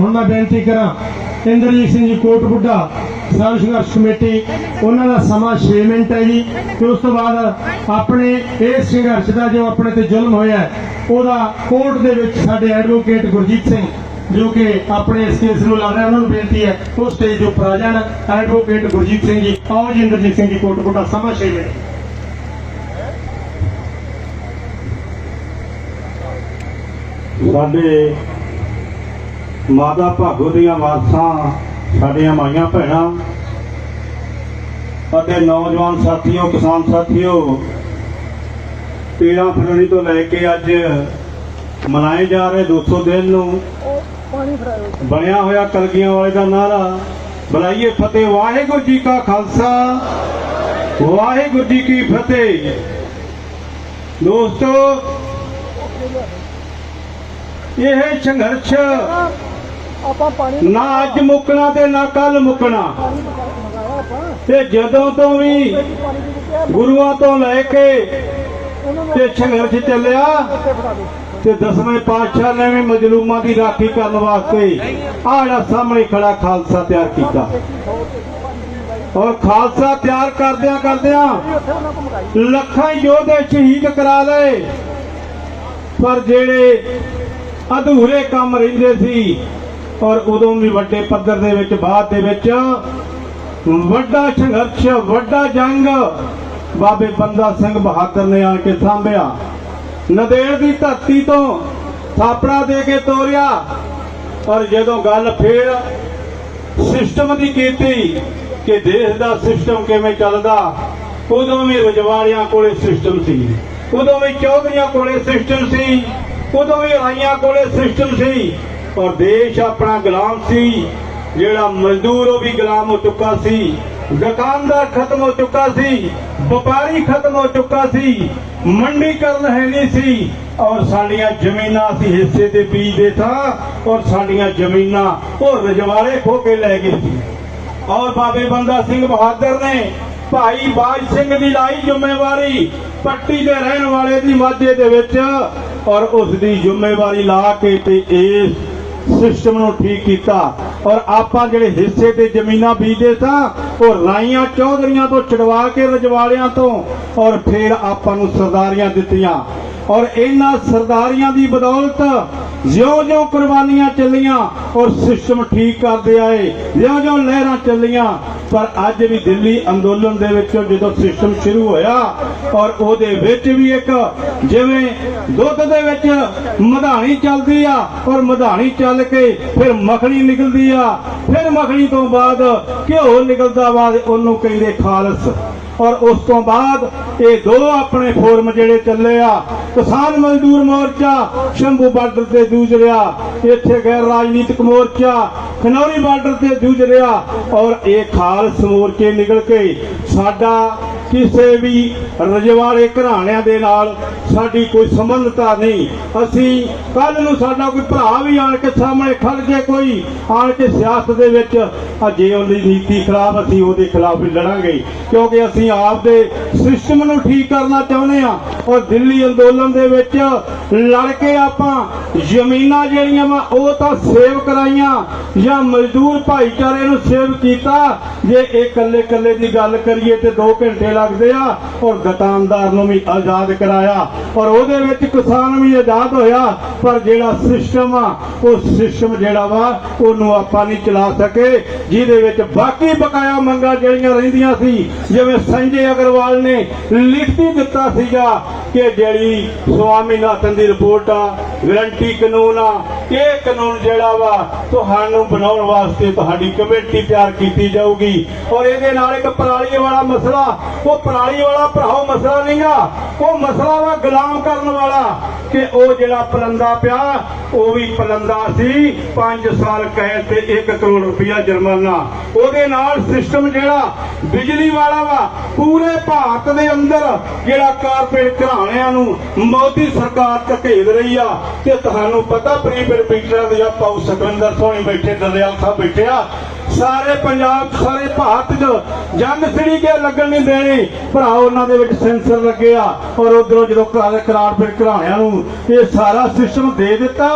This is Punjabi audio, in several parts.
ਹੁਣ ਮੈਂ ਬੇਨਤੀ ਕਰਾਂ, ਇੰਦਰਜੀਤ ਸਿੰਘ ਜੀ, ਕੋਟ ਬੁੱਢਾ ਕਿਸਾਨ ਸੰਘਰਸ਼ ਕਮੇਟੀ, ਉਹਨਾਂ ਦਾ ਸਮਾਂ 6 ਮਿੰਟ ਹੈ ਜੀ। ਤੇ ਉਸ ਤੋਂ ਬਾਅਦ ਆਪਣੇ ਇਸ ਸੰਘਰਸ਼ ਦਾ ਜੋ ਆਪਣੇ ਤੇ ਜ਼ੁਲਮ ਹੋਇਆ ਉਹਦਾ ਕੋਰਟ ਦੇ ਵਿੱਚ ਸਾਡੇ ਐਡਵੋਕੇਟ ਗੁਰਜੀਤ ਸਿੰਘ, ਜੋ ਕਿ ਆਪਣੇ ਇਸ ਕੇਸ ਨੂੰ ਲੜ ਰਹੇ, ਉਹਨਾਂ ਨੂੰ ਬੇਨਤੀ ਹੈ ਉਹ ਸਟੇਜ ਦੇ ਉੱਪਰ ਆ ਜਾਣ, ਐਡਵੋਕੇਟ ਗੁਰਜੀਤ ਸਿੰਘ ਜੀ, ਆਓ ਜੀ ਇੰਦਰਜੀਤ ਸਿੰਘ ਜੀ, ਕੋਟ ਬੁੱਢਾ, ਸਮਾਂ 6 ਮਿੰਟ। ਸਾਡੇ ਮਾਤਾ ਭਾਗੋ ਦੀਆਂ ਵਾਰਸਾਂ, ਸਾਡੀਆਂ ਮਾਈਆਂ ਭੈਣਾਂ ਅਤੇ ਨੌਜਵਾਨ ਸਾਥੀਓ, ਕਿਸਾਨ ਸਾਥੀਓ 13 ਫਰਵਰੀ ਤੋਂ ਲੈ ਕੇ ਅੱਜ ਮਨਾਏ ਜਾ ਰਹੇ 200 ਦਿਨ ਨੂੰ ਬਣਿਆ ਹੋਇਆ ਕਲਗੀਆਂ ਵਾਲੇ ਦਾ ਨਾਰਾ ਬੁਲਾਈਏ ਫਤਿਹ। ਵਾਹਿਗੁਰੂ ਜੀ ਕਾ ਖਾਲਸਾ, ਵਾਹਿਗੁਰੂ ਜੀ ਕੀ ਫਤਿਹ। ਦੋਸਤੋ, ਇਹ ਸੰਘਰਸ਼ ਆਪਾਂ ਪਾਣੀ ਨਾ ਅੱਜ ਮੁੱਕਣਾ ਤੇ ਨਾ ਕੱਲ ਮੁੱਕਣਾ। ਤੇ ਜਦੋਂ ਤੋਂ ਵੀ ਗੁਰੂਆਂ ਤੋਂ ਲੈ ਕੇ ਤੇ ਸੰਘਰਸ਼ ਚੱਲਿਆ ਤੇ ਦਸਵੇਂ ਪਾਤਸ਼ਾਹ ਨੇ ਵੀ ਮਜਲੂਮਾਂ ਦੀ ਰਾਖੀ ਕਰਨ ਵਾਸਤੇ ਜਿਹੜਾ ਸਾਹਮਣੇ ਖੜਾ ਖਾਲਸਾ ਤਿਆਰ ਕੀਤਾ। ਔਰ ਖਾਲਸਾ ਤਿਆਰ ਕਰਦਿਆਂ ਕਰਦਿਆਂ ਲੱਖਾਂ ਯੋਧੇ ਸ਼ਹੀਦ ਕਰਾ ਲਏ। ਪਰ ਜਿਹੜੇ ਅਧੂਰੇ ਕੰਮ ਰਹਿੰਦੇ ਸੀ ਔਰ ਉਦੋਂ ਵੀ ਵੱਡੇ ਪੱਧਰ ਦੇ ਵਿੱਚ, ਬਾਅਦ ਦੇ ਵਿੱਚ ਵੱਡਾ ਸੰਘਰਸ਼, ਵੱਡਾ ਜੰਗ ਬਾਬੇ ਬੰਦਾ ਸਿੰਘ ਬਹਾਦਰ ਨੇ ਆ ਕੇ ਥੰਬਿਆ ਨਦੇੜ ਦੀ ਧਰਤੀ ਤੋਂ ਥਾਪੜਾ ਦੇ ਕੇ ਤੋਰਿਆ ਔਰ ਜਦੋਂ ਗੱਲ ਫੇਰ ਸਿਸਟਮ ਦੀ ਕੀਤੀ ਕਿ ਦੇਸ਼ ਦਾ ਸਿਸਟਮ ਕਿਵੇਂ ਚੱਲਦਾ, ਉਦੋਂ ਵੀ ਰਜਵਾੜਿਆਂ ਕੋਲੇ ਸਿਸਟਮ ਸੀ। ਉਦੋਂ ਵੀ ਚੌਧਰੀਆਂ ਕੋਲੇ ਸਿਸਟਮ ਸੀ, ਉਦੋਂ ਵੀ ਰਾਈਆਂ ਕੋਲੇ ਸਿਸਟਮ ਸੀ। ਔਰ ਦੇਸ਼ ਆਪਣਾ ਗੁਲਾਮ ਸੀ, ਜਿਹੜਾ ਮਜ਼ਦੂਰ ਉਹ ਵੀ ਗੁਲਾਮ ਹੋ ਚੁੱਕਾ ਸੀ, ਦੁਕਾਨਦਾਰ ਖਤਮ ਹੋ ਚੁੱਕਾ ਸੀ, ਵਪਾਰੀ ਖਤਮ ਹੋ ਚੁੱਕਾ ਸੀ, ਮੰਡੀਕਰਨ ਹੈ ਨਹੀਂ ਸੀ, ਔਰ ਸਾਡੀਆਂ ਜ਼ਮੀਨਾਂ ਅਸੀਂ ਹਿੱਸੇ ਤੇ ਬੀਜਦੇ ਥਾਂ ਔਰ ਸਾਡੀਆਂ ਜ਼ਮੀਨਾਂ ਉਹ ਰਜਵਾੜੇ ਖੋ ਕੇ ਲੈ ਗਏ ਸੀ। ਔਰ ਬਾਬੇ ਬੰਦਾ ਸਿੰਘ ਬਹਾਦਰ ਨੇ ਭਾਈ ਬਾਜ ਸਿੰਘ ਦੀ ਲਾਈ ਜ਼ਿੰਮੇਵਾਰੀ, ਪੱਟੀ ਦੇ ਰਹਿਣ ਵਾਲੇ ਦੀ ਮਾਝੇ ਦੇ ਵਿੱਚ, ਔਰ ਉਸ ਦੀ ਜ਼ਿੰਮੇਵਾਰੀ ਲਾ ਕੇ ਤੇ ਇਸ ਸਿਸਟਮ ਨੂੰ ਠੀਕ ਕੀਤਾ। ਔਰ ਆਪਾਂ ਜਿਹੜੇ ਹਿੱਸੇ ਤੇ ਜ਼ਮੀਨਾਂ ਬੀਜਦੇ ਸਾਂ, ਉਹ ਰਾਈਆਂ ਚੌਧਰੀਆਂ ਤੋਂ ਛਡਵਾ ਕੇ ਰਜਵਾੜਿਆਂ ਤੋਂ, ਔਰ ਫਿਰ ਆਪਾਂ ਨੂੰ ਸਰਦਾਰੀਆਂ ਦਿੱਤੀਆਂ। ਔਰ ਇਹਨਾਂ ਸਰਦਾਰੀਆਂ ਦੀ ਬਦੌਲਤ ਜਿਉਂ-ਜਿਉਂ ਕੁਰਬਾਨੀਆਂ ਚੱਲੀਆਂ, ਔਰ ਸਿਸਟਮ ਠੀਕ ਕਰਦੇ ਆਏ। ਜਿਉਂ-ਜਿਉਂ ਲਹਿਰਾਂ ਚੱਲੀਆਂ ਪਰ ਅੱਜ ਵੀ ਦਿੱਲੀ ਅੰਦੋਲਨ ਦੇ ਵਿੱਚੋਂ ਜਦੋਂ ਸਿਸਟਮ ਸ਼ੁਰੂ ਹੋਇਆ ਔਰ ਉਹਦੇ ਵਿੱਚ ਵੀ ਇੱਕ ਜਿਵੇਂ ਦੁੱਧ ਦੇ ਵਿੱਚ ਮਧਾਣੀ ਚੱਲਦੀ ਆ ਔਰ ਮਧਾਣੀ ਚੱਲ ਕੇ ਫਿਰ ਮੱਖਣੀ ਨਿਕਲਦੀ ਆ, ਫਿਰ ਮੱਖਣੀ ਤੋਂ ਬਾਅਦ ਘਿਓ ਨਿਕਲਦਾ ਬਾਅਦ ਉਹਨੂੰ ਕਹਿੰਦੇ ਖਾਲਸ। ਔਰ ਉਸ ਤੋਂ ਬਾਅਦ ਇਹ ਦੋ ਆਪਣੇ ਫੋਰਮ ਜਿਹੜੇ ਚੱਲੇ ਆ, ਕਿਸਾਨ ਮਜ਼ਦੂਰ ਮੋਰਚਾ, ਸ਼ੰਭੂ ਬਾਰਡਰ ਤੇ ਜੂਝ ਰਿਹਾ ਇੱਥੇ ਗੈਰ ਰਾਜਨੀਤਿਕ ਮੋਰਚਾ, ਖਨੌਰੀ ਬਾਰਡਰ ਤੇ ਜੂਝ ਰਿਹਾ ਔਰ ਇਹ ਖਾਲਸ ਮੋਰਚੇ ਨਿਕਲ ਕੇ ਸਾਡਾ ਕਿਸੇ ਵੀ ਰਜਵਾੜੇ ਘਰਾਣਿਆਂ ਦੇ ਨਾਲ ਸਾਡੀ ਕੋਈ ਸੰਬੰਧਤਾ ਨਹੀਂ। ਅਸੀਂ ਕੱਲ ਨੂੰ ਸਾਡਾ ਕੋਈ ਭਰਾ ਵੀ ਆਣ ਕੇ ਸਾਹਮਣੇ ਖੜ ਜੇ ਕੋਈ, ਆਣ ਕੇ ਸਿਆਸਤ ਦੇ ਵਿੱਚ ਅਜੇ ਉਹਦੀ ਨੀਤੀ ਖਿਲਾਫ ਅਸੀਂ ਉਹਦੇ ਖਿਲਾਫ ਵੀ ਲੜਾਂਗੇ। ਕਿਉਂਕਿ ਅਸੀਂ ਆਪ ਦੇ ਸਿਸਟਮ ਨੂੰ ਠੀਕ ਕਰਨਾ ਚਾਹੁੰਦੇ ਆ ਔਰ ਦਿੱਲੀ ਅੰਦੋਲਨ ਦੇ ਵਿੱਚ ਲੜ ਕੇ ਆਪਾਂ ਜ਼ਮੀਨਾਂ ਜਿਹੜੀਆਂ ਵਾ, ਉਹ ਤਾਂ ਸੇਵ ਕਰਾਈਆਂ ਜਾਂ ਮਜ਼ਦੂਰ ਭਾਈਚਾਰੇ ਨੂੰ ਸੇਵ ਕੀਤਾ। ਜੇ ਇਹ ਇਕੱਲੇ ਇਕੱਲੇ ਦੀ ਗੱਲ ਕਰੀਏ ਤੇ 2 ਘੰਟੇ ਲੱਗਦੇ ਆ ਔਰ ਦੁਕਾਨਦਾਰ ਨੂੰ ਵੀ ਆਜ਼ਾਦ ਕਰਾਇਆ ਔਰ ਉਹਦੇ ਵਿੱਚ ਕਿਸਾਨ ਵੀ ਆਜ਼ਾਦ ਹੋਇਆ, ਪਰ ਜਿਹੜਾ ਸਿਸਟਮ ਆ, ਉਹ ਸਿਸਟਮ ਜਿਹੜਾ ਵਾ, ਉਹਨੂੰ ਆਪਾਂ ਨਹੀਂ ਚਲਾ ਸਕੇ। ਜਿਹਦੇ ਵਿੱਚ ਬਾਕੀ ਬਕਾਇਆ ਮੰਗਾਂ ਜਿਹੜੀਆਂ ਰਹਿੰਦੀਆਂ ਸੀ, ਜਿਵੇਂ ਸੰਜੇ ਅਗਰਵਾਲ ਨੇ ਲਿਖਤੀ ਦਿੱਤਾ ਸੀਗਾ ਕਿ ਜਿਹੜੀ ਸਵਾਮੀਨਾਥਨ ਦੀ ਰਿਪੋਰਟ ਆ, ਗਰੰਟੀ ਕਾਨੂੰਨ ਆ ਇਹ ਕਾਨੂੰਨ ਜਿਹੜਾ ਵਾ ਤੁਹਾਨੂੰ ਬਣਾਉਣ ਵਾਸਤੇ ਤੁਹਾਡੀ ਕਮੇਟੀ ਤਿਆਰ ਕੀਤੀ ਜਾਊਗੀ। ਔਰ ਇਹਦੇ ਨਾਲ ਇੱਕ ਪਰਾਲੀ ਵਾਲਾ ਮਸਲਾ, ਉਹ ਪਰਾਲੀ ਵਾਲਾ ਭਰਾਓ ਮਸਲਾ ਨਹੀਂਗਾ ਉਹ ਮਸਲਾ ਵਾ ਗੁਲਾਮ ਕਰਨ ਵਾਲਾ, ਕਿ ਉਹ ਜਿਹੜਾ ਪਲੰਦਾ ਪਿਆ, ਉਹ ਵੀ ਪਲੰਦਾ ਸੀ 5 ਸਾਲ ਕੈਦ ਤੇ 1 ਕਰੋੜ ਰੁਪਇਆ ਜੁਰਮਾਨਾ। ਉਹਦੇ ਨਾਲ ਸਿਸਟਮ ਜਿਹੜਾ ਬਿਜਲੀ ਵਾਲਾ ਵਾ, ਪੂਰੇ ਭਾਰਤ ਦੇ ਅੰਦਰ ਜਿਹੜਾ ਕਾਰਪੋਰੇਟ ਘਰਾਣਿਆਂ ਨੂੰ ਮੋਦੀ ਸਰਕਾਰ ਧਕੇਲ ਰਹੀ ਆ ਤੇ ਤੁਹਾਨੂੰ ਪਤਾ ਪ੍ਰੀਪੇਡ ਮੀਟਰਾਂ ਦੇ ਆਪਾਂ ਸੁਖਵਿੰਦਰ ਸੋਹਣੀ ਬੈਠੇ, ਦਰਿਆਲ ਸਾਹਿਬ ਬੈਠੇ ਆ। ਸਾਰੇ ਪੰਜਾਬ ਸਾਰੇ ਭਾਰਤ 'ਚ ਜੰਗ ਸੜੀ ਕੇ ਲੱਗਣ ਨਹੀਂ ਦੇਣੀ। ਭਰਾ ਉਹਨਾਂ ਦੇ ਵਿੱਚ ਸੈਂਸਰ ਲੱਗੇ ਔਰ ਉਧਰੋਂ ਜਦੋਂ ਕਰਾਰ ਫਿਰ ਘਰਾਣਿਆਂ ਨੂੰ ਇਹ ਸਾਰਾ ਸਿਸਟਮ ਦੇ ਦਿੱਤਾ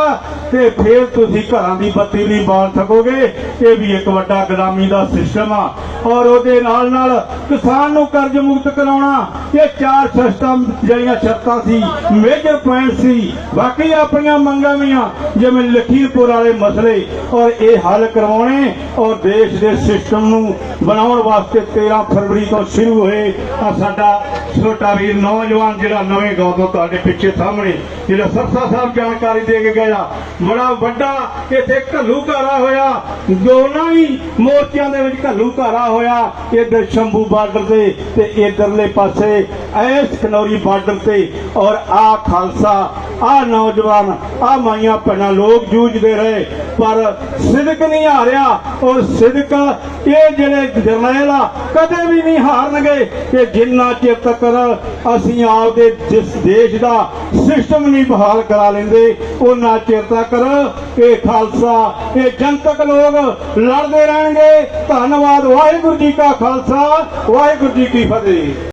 ਤੇ ਫਿਰ ਤੁਸੀਂ ਘਰਾਂ ਦੀ ਬੱਤੀ ਨਹੀਂ ਬਾਲ ਸਕੋਗੇ। ਇਹ ਵੀ ਇੱਕ ਵੱਡਾ ਗੁਲਾਮੀ ਦਾ ਸਿਸਟਮ ਆ ਔਰ ਉਹਦੇ ਨਾਲ ਨਾਲ ਕਿਸਾਨ ਨੂੰ ਕਰਜ਼ ਮੁਕਤ ਕਰਾਉਣਾ। ਇਹ ਚਾਰ ਸਿਸਟਮ ਜਿਹੜੀਆਂ ਸ਼ਰਤਾਂ ਸੀ ਮੇਜਰ ਪੁਆਇੰਟ ਸੀ। ਬਾਕੀ ਆਪਣੀਆਂ ਮੰਗਾਂ ਵੀ ਆ, ਜਿਵੇਂ ਲਖੀਮਪੁਰ ਵਾਲੇ ਮਸਲੇ ਔਰ ਇਹ ਹੱਲ ਕਰਵਾਉਣੇ ਔਰ ਦੇਸ਼ ਦੇ ਸਿਸਟਮ ਨੂੰ ਬਣਾਉਣ ਵਾਸਤੇ 13 ਫਰਵਰੀ ਤੋਂ ਸ਼ੁਰੂ ਹੋਏ ਆ ਸਾਡਾ ਛੋਟਾ ਵੀਰ ਨੌਜਵਾਨ ਜਿਹੜਾ ਨਵੇਂ ਗਾਉਂ ਤੋਂ ਤੁਹਾਡੇ ਪਿੱਛੇ ਸਾਹਮਣੇ, ਜਿਹੜਾ ਸਰਸਾ ਸਾਹਿਬ ਜਾਣਕਾਰੀ ਦੇ ਕੇ ਗਿਆ, ਬੜਾ ਵੱਡਾ ਇੱਥੇ ਘੱਲੂਘਾਰਾ ਹੋਇਆ, ਦੋਨਾਂ ਹੀ ਮੋਰਚਿਆਂ ਦੇ ਵਿੱਚ ਘੱਲੂ ਘਾਰਾ ਹੋਇਆ, ਇੱਧਰ ਸ਼ੰਭੂ ਬਾਰਡਰ ਤੇ ਤੇ ਇਧਰਲੇ ਪਾਸੇ ਐਸ ਕਨੌਰੀ ਬਾਰਡਰ ਤੇ ਔਰ ਆ ਖਾਲਸਾ ਆ ਨੌਜਵਾਨ, ਆ ਮਾਈਆਂ ਭੈਣਾਂ, ਲੋਕ ਜੂਝਦੇ ਰਹੇ, ਪਰ ਸਿਦਕ ਨਹੀਂ ਹਾਰਿਆ, ਔਰ ਸਿਦਕ ਇਹ ਜਿਹੜੇ ਜਰਨੈਲ ਆ, ਕਦੇ ਵੀ ਨਹੀਂ ਹਾਰਨਗੇ ਕਿ ਜਿੰਨਾ ਚਿਰ ਤੱਕ ਅਸੀਂ ਆਪਦੇ ਜਿਸ ਦੇਸ਼ ਦਾ ਸਿਸਟਮ ਨਹੀਂ ਬਹਾਲ ਕਰਾ ਲੈਂਦੇ ਉਹਨਾਂ ਚਿਰ ਤੱਕ ਇਹ ਖਾਲਸਾ, ਇਹ ਜਨਤਕ ਲੋਕ ਲੜਦੇ ਰਹਿਣਗੇ। ਧੰਨਵਾਦ, ਵਾਹਿਗੁਰੂ ਜੀ ਕਾ ਖਾਲਸਾ, ਵਾਹਿਗੁਰੂ ਜੀ ਕੀ ਫਤਿਹ।